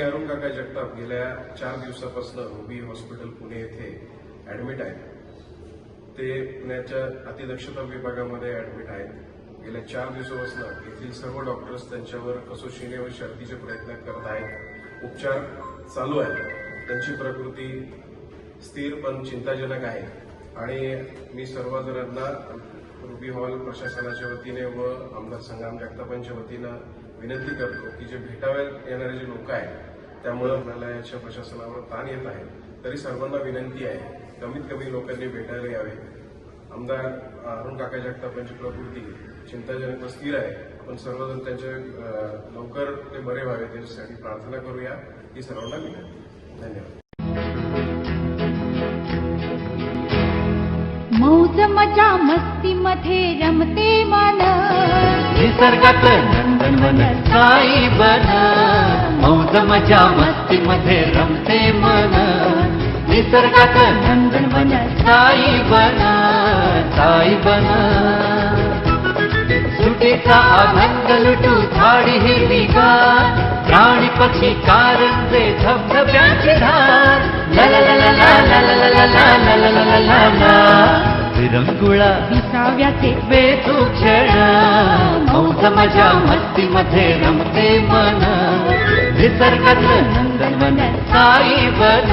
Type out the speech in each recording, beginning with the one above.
अरुण काका जगताप गेल्या चार दिवसापासून रुबी हॉस्पिटल पुणे येथे ऍडमिट आहेत. ते पुण्याच्या अतिदक्षता विभागामध्ये ऍडमिट आहेत. गेल्या चार दिवसापासून येथील सर्व डॉक्टर्स त्यांच्यावर कसोशीने व शर्तीचे प्रयत्न करत आहेत. उपचार चालू आहेत. त्यांची प्रकृती स्थिर पण चिंताजनक आहे. आणि मी सर्व जणांना रुबी हॉल प्रशासनाच्या वतीने व आमदार संग्राम जगतापांच्या वतीनं विनंती करतो की जे भेटावे येणारे जे लोक आहेत त्यामुळे रुग्णालयाच्या प्रशासनावर ताण येत आहे. तरी सर्वांना विनंती आहे कमीत कमी लोकांनी भेटायला यावे. आमदार अरुण काका जगतापांची प्रकृती चिंताजनक व स्थिर आहे. आपण सर्वजण त्यांचे लवकर ते बरे व्हावे त्याच्यासाठी प्रार्थना करूया. ही सर्वांना विनंती. धन्यवाद. मौज मजा मस्ती मध्ये रमते मन निसर्गात नंदनवन साई बन मौज मजा मस्ती मध्ये रमते मन निसर्गात नंदनवन साई बन साई बन सुटीचा आनंद लुटू झाडी हिरवीगार प्राणी पक्षी कारंजे धबधब्याची धार ला ला ला ला ला ला ला ला ला ला ला ला ला ला ला विरंगुळा विसाव्याचे बेतू क्षण मौज मजा मस्ती मध्ये रमते मन. निसर्गात नंदनवन साई बन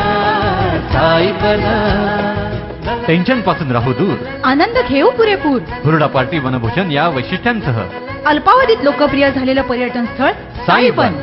साई बन. टेन्शनपासून राहू दूर. आनंद घेऊ पुरेपूर. हुरडा पार्टी वनभोजन या वैशिष्ट्यांसह. अल्पावधीत लोकप्रिय झालेलं पर्यटन स्थळ साईबन